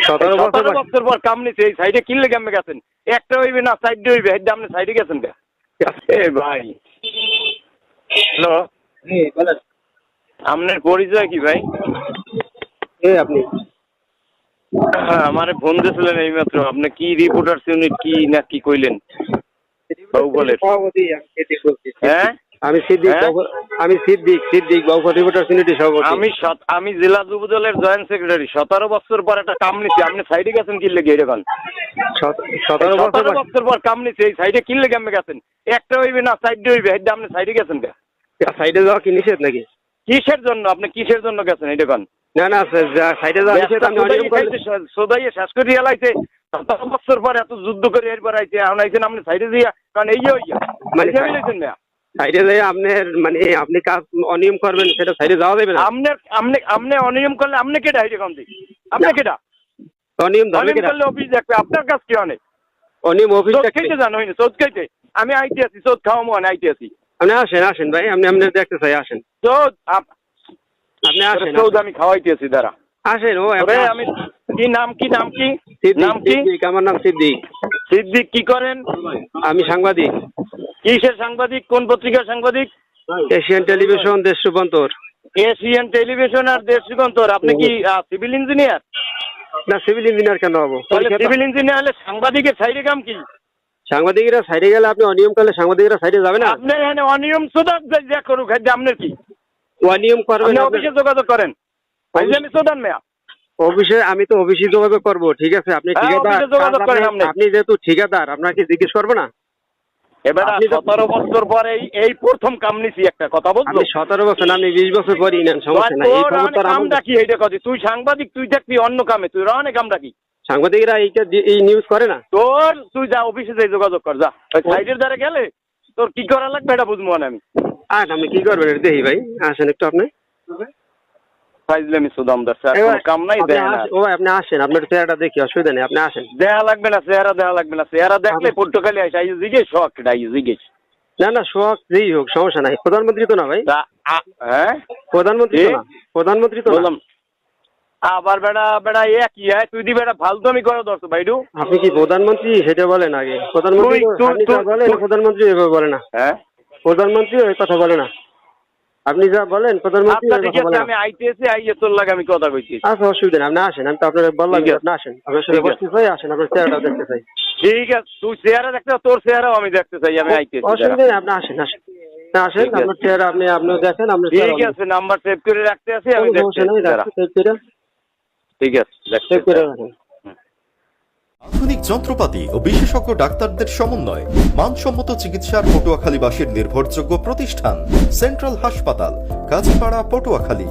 সতেরো বছর পর কাম নিছে এই সাইডে কিনলে কেমনে গেছেন? একটা হইবে না সাইডে হইবে হেড আপনি সাইডে গেছেন কে এ ভাই। হ্যালো? আপনার পরিচয় কি ভাই? আপনি। হ্যাঁ, আমারে ফোন দিয়েছিলেন এইমাত্র। আপনি কি রিপোর্টার্স ইউনিট কি না কি কইলেন? হ্যাঁ? আমি সিদ্দিক হ্যাঁ? আমি সিদ্দিক সিদ্দিক বাবুপাটি ভোটার ইউনিটি সভাপতি। আমি আমি জেলা যুব দলের জয়েন্ট সেক্রেটারি। সতেরো বছর পর একটা কাম নিছি। আপনি সাইডে গেছেন সতেরো বছর পর কাম নিছে। এই সাইডে গেছেন? একটা হইবে না সাইডে হইবে হেড আপনি সাইডে গেছেন কে সাইডে যাওয়া কি নিষেধ নাকি? কিসের জন্য? আপনি কিসের জন্য গেছেন এটা কোন না না সাইডে যাওয়া নিষেধ আমি অনিয়ম করলে- সোদাইয়ে শেষ করে এলাইছে সতেরো বছর পর এত যুদ্ধ করে এরপর আইছে। এখন আইছেন আপনি সাইডে দিয়া। কারণ এই হইয়া মানে সাইডে যাই আপনার মানে আপনি কাজ অনিয়ম করবেন সেটা সাইডে যাওয়া দেবে না। আপনি আপনি আপনি অনিয়ম করলে আপনি কেটা কম আপনি কেটা অনিয়ম করলে অফিস দেখবে আপনার কাজ কি অনেক অনিয়ম অফিস জানো খাইতে আমি আইতে আছি চোদ খাওয়া মনে আইতে আছি। আপনি আসেন আসেন ভাই আপনি আপনি দেখতে চাই আসেন। আপনি আসেন আমি খাওয়াইতে আছি দাঁড়া। আসেন ও আমি কি নাম কি নাম কি? নাম কি? আমার নাম সিদ্দিক। সিদ্দিক কি করেন? আমি সাংবাদিক। কিসের সাংবাদিক? কোন পত্রিকার সাংবাদিক? এশিয়ান টেলিভিশন দেশ রূপান্তর। এশিয়ান টেলিভিশন আর দেশ যুগান্তর আপনি কি সিভিল ইঞ্জিনিয়ার? না সিভিল ইঞ্জিনিয়ার কেন হব? সিভিল ইঞ্জিনিয়ার হলে সাংবাদিকের সাইডে কাম কি? সাংবাদিকরা সাইডে গেলে আপনি অনিয়ম করলে সাংবাদিকরা সাইডে যাবে না? আপনার এখানে অনিয়ম সুদা যা করুক খাদ্য আপনার কি? অনিয়ম করবেন আপনি আপনি- অফিসে যোগাযোগ করেন। আমি সুদান মেয়া অফিসে আমি তো অফিসে যোগাযোগ করব ঠিক আছে? আপনি হ্যাঁ, ঠিকাদার যোগাযোগ করেন আপনি- আপনি। আপনি যেহেতু ঠিকাদার আপনাকে জিজ্ঞেস করব না? এবার সতেরো বছর পরে এই প্রথম কাম নিছি একটা কথা বলছো সতেরো বছর আপনি বিশ বছর সমস্যা নাই তো আর কাম ডাকি এইটা কথা তুই সাংবাদিক তুই থাকবি অন্য কামে তুই অনেক কাম ডাকি সাংবাদিকরা এইটা এই নিউজ করে না? তোর তুই যা অফিসে যাই যোগাযোগ কর যা। সাইডের দ্বারা গেলে তোর কি করা লাগবে এটা বুঝব না আমি। আর আপনি কি করবেন দেখি ভাই। আসেন একটু আপনি। ফাইজলামি সুদামদার স্যার কোনো কাম নাই আপনি দেয় না। ও আপনি আসেন আপনার চেহারাটা দেখি অসুবিধা নেই আপনি আসেন। দেয়া লাগবে না চেহারা দেয়া লাগবে না চেহারা দেখলে আমি- আসে আই জিজ্ঞেস শখ এটা আই জিজ্ঞেস। না না শখ যেই হোক সমস্যা নাই। প্রধানমন্ত্রী তো না ভাই? হ্যাঁ? প্রধানমন্ত্রী তো কি? না? প্রধানমন্ত্রী তো বললাম আবার বেড়া বেড়া এ কি হয়? তুই দি বেড়া ফালতু আমি করে ধরছো ভাইডু। আপনি কি প্রধানমন্ত্রী? সেটা বলেন আগে। প্রধানমন্ত্রী বলেন প্রধানমন্ত্রী এভাবে বলে না। হ্যাঁ? প্রধানমন্ত্রী ওই কথা বলে না। আপনি যা বলেন প্রধানমন্ত্রী আচ্ছা আমি আইতেছি আইয়ে তোর লাগে আমি কথা কইছি আচ্ছা অসুবিধা নেই আপনি আসেন আমি তো আপনার বললাম আপনি আসেন। আপনার সাথে। বসতে চাই আসেন আপনার চেহারাটা দেখতে চাই। ঠিক আছে তুই চেহারা দেখতে তোর চেহারাও আমি দেখতে চাই আমি আইতেছি। অসুবিধা নেই আপনি আসেন আসেন। না, আসেন। আপনার চেহারা আপনি আপনিও দেখেন ঠিক আছে নাম্বার সেভ করে রাখতে আছি আমি দেখতে ঠিক আছে সেভ করে রাখেন। আধুনিক যন্ত্রপাতি ও বিশেষজ্ঞ ডাক্তারদের সমন্বয় মানসম্মত চিকিৎসার পটুয়াখালীবাসীর নির্ভরযোগ্য প্রতিষ্ঠান সেন্ট্রাল হাসপাতাল, কাজীপাড়া, পটুয়াখালী।